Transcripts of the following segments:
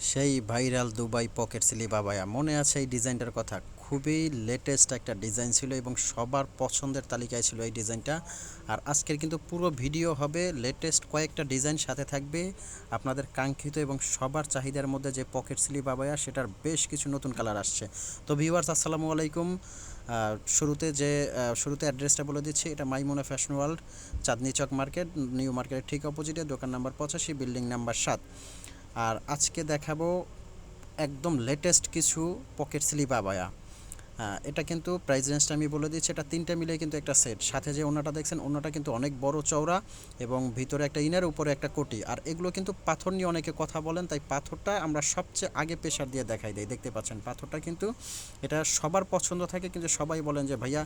সেই viral Dubai pocket সিলি বাবায়া মনে আছে এই ডিজাইনটার কথা? খুবই লেটেস্ট একটা ডিজাইন ছিল এবং সবার পছন্দের তালিকায় ছিল এই ডিজাইনটা। আর আজকের কিন্তু পুরো ভিডিও হবে লেটেস্ট কয়েকটা ডিজাইন সাথে থাকবে। আপনাদের কাঙ্ক্ষিত এবং সবার চাহিদার মধ্যে যে পকেট সিলি বাবায়া সেটার বেশ কিছু নতুন কালার আসছে। তো ভিউয়ার্স আসসালামু আলাইকুম। শুরুতে যে শুরুতে অ্যাড্রেসটা বলে দিচ্ছি, এটা Maimona fashion world Chandni Chowk market new মার্কেটের ঠিক অপোজিটে দোকান নাম্বার পঁচাশি বিল্ডিং নাম্বার সাত। আর আজকে দেখাবো একদম লেটেস্ট কিছু পকেট স্লিপ আবায়া। এটা কিন্তু প্রাইস রেঞ্জটা আমি বলে দিচ্ছি, এটা তিনটা মিলে কিন্তু একটা সেট সাথে যে ওনাটা দেখছেন, ওনাটা কিন্তু অনেক বড় চওড়া এবং ভিতরে একটা ইনার, উপরে একটা কোটি। আর এগুলো কিন্তু পাথর নিয়ে অনেকে কথা বলেন, তাই পাথরটা আমরা সবচেয়ে আগে প্রেশার দিয়ে দেখাই দিই। দেখতে পাচ্ছেন, পাথরটা কিন্তু এটা সবার পছন্দ থাকে, কিন্তু সবাই বলেন যে, ভাইয়া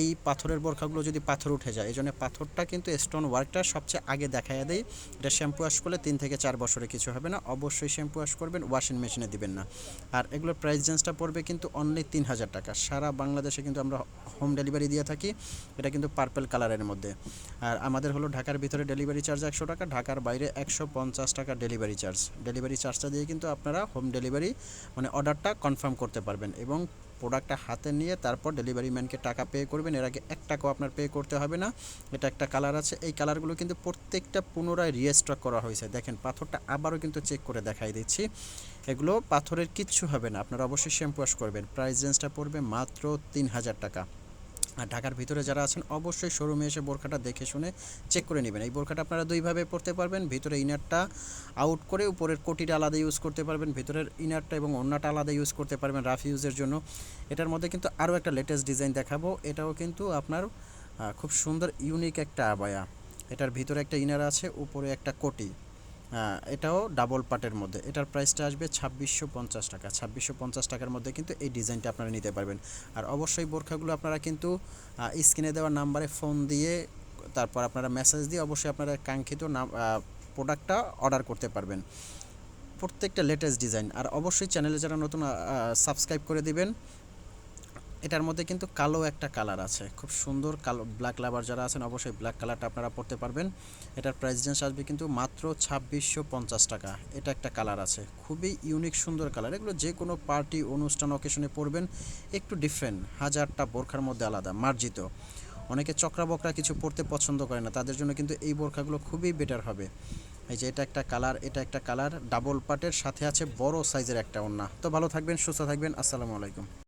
এই পাথরের বোরখাগুলো যদি পাথর উঠে যায়। এই জন্য পাথরটা কিন্তু স্টোন ওয়ার্কটা সবচেয়ে আগে দেখাইয়া দেয় এটা শ্যাম্পু ওয়াশ করলে তিন থেকে চার বছরে কিছু হবে না। অবশ্যই শ্যাম্পু ওয়াশ করবেন ওয়াশিং মেশিনে দিবেন না। আর এগুলোর প্রাইস রেঞ্জটা পড়বে কিন্তু অনলি তিন হাজার টাকা। সারা বাংলাদেশে কিন্তু আমরা হোম ডেলিভারি দিয়ে থাকি, এটা কিন্তু পার্পেল কালারের মধ্যে। আর আমাদের হলো ঢাকার ভিতরে ডেলিভারি চার্জ একশো টাকা, ঢাকার বাইরে একশো পঞ্চাশ টাকা ডেলিভারি চার্জ ডেলিভারি চার্জটা দিয়ে কিন্তু আপনারা হোম ডেলিভারি মানে অর্ডারটা কনফার্ম করতে পারবেন এবং প্রোডাক্টটা হাতে নিয়ে তারপর ডেলিভারি ম্যানকে টাকা পে করবেন। এর আগে এক টাকাও আপনার পে করতে হবে না। এটা একটা কালার আছে। এই কালারগুলো কিন্তু প্রত্যেকটা পুনরায় রিস্টক করা হয়েছে। দেখেন, পাথরটা আবারও কিন্তু চেক করে দেখাই দিচ্ছি। এগুলো পাথরের কিচ্ছু হবে না। আপনারা অবশ্যই শ্যাম্পু ওয়াশ করবেন। প্রাইস রেঞ্জটা পড়বে মাত্র তিন হাজার টাকা। আর ঢাকার ভিতরে যারা আছেন, অবশ্যই শোরুমে এসে বোরখাটা দেখে শুনে চেক করে নেবেন। এই বোরখাটা আপনারা দুইভাবে পরতে পারবেন। ভিতরে ইনারটা আউট করে উপরের কোটিটা আলাদা ইউজ করতে পারবেন। ভিতরের ইনারটা এবং অন্যটা আলাদা ইউজ করতে পারবেন রাফ ইউজের জন্য। এটার মধ্যে কিন্তু আরও একটা লেটেস্ট ডিজাইন দেখাবো। এটাও কিন্তু আপনার খুব সুন্দর ইউনিক একটা আবায়া। এটার ভিতরে একটা ইনার আছে, উপরে একটা কোটি। এটাও ডাবল পার্টের মধ্যে। এটার প্রাইসটা আসবে ছাব্বিশশো পঞ্চাশ টাকা। ছাব্বিশশো পঞ্চাশ টাকার মধ্যে কিন্তু এই ডিজাইনটা আপনারা নিতে পারবেন। আর অবশ্যই বোরখাগুলো আপনারা কিন্তু স্ক্রিনে দেওয়া নাম্বারে ফোন দিয়ে, তারপর আপনারা মেসেজ দিয়ে অবশ্যই আপনারা কাঙ্ক্ষিত নাম প্রোডাক্টটা অর্ডার করতে পারবেন। প্রত্যেকটা লেটেস্ট ডিজাইন আর অবশ্যই চ্যানেলে যারা নতুন সাবস্ক্রাইব করে দিবেন এটার মধ্যে কিন্তু কালো একটা কালার আছে। খুব সুন্দর কালো ব্ল্যাক লাভার যারা আছেন অবশ্যই ব্ল্যাক কালারটা আপনারা পড়তে পারবেন। এটার প্রাইস রেঞ্জ আসবে কিন্তু মাত্র ছাব্বিশশো পঞ্চাশ টাকা। এটা একটা কালার আছে। খুবই ইউনিক সুন্দর কালার এগুলো যে কোনো পার্টি অনুষ্ঠান অকেশনে পরবেন, একটু ডিফারেন্ট হাজারটা বোরখার মধ্যে আলাদা, মার্জিত। অনেকে চক্রা বকরা কিছু পরতে পছন্দ করে না। তাদের জন্য কিন্তু এই বোরখাগুলো খুবই বেটার হবে। এই যে এটা একটা কালার এটা একটা কালার ডাবল পার্টের সাথে আছে বড় সাইজের একটা ওন্না তো ভালো থাকবেন, সুস্থ থাকবেন। আসসালামু আলাইকুম।